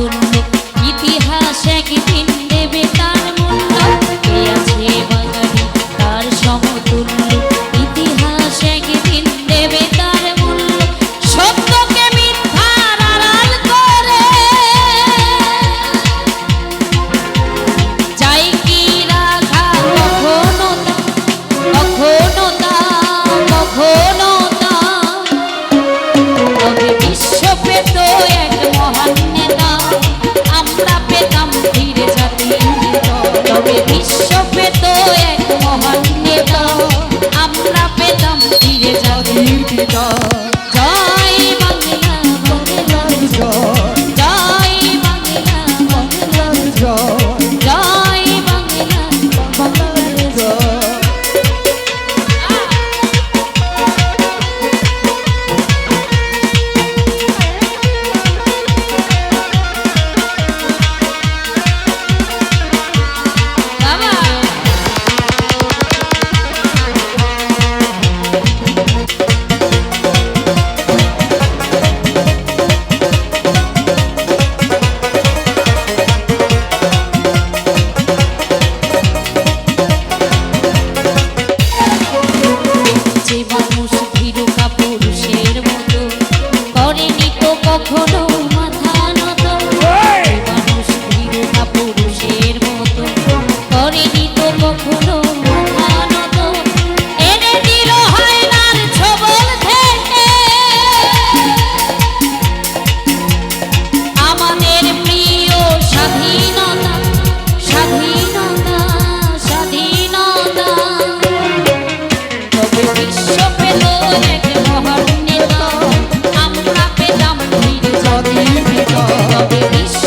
tomorrow. আমরা পেলাম তবে বিশ্ব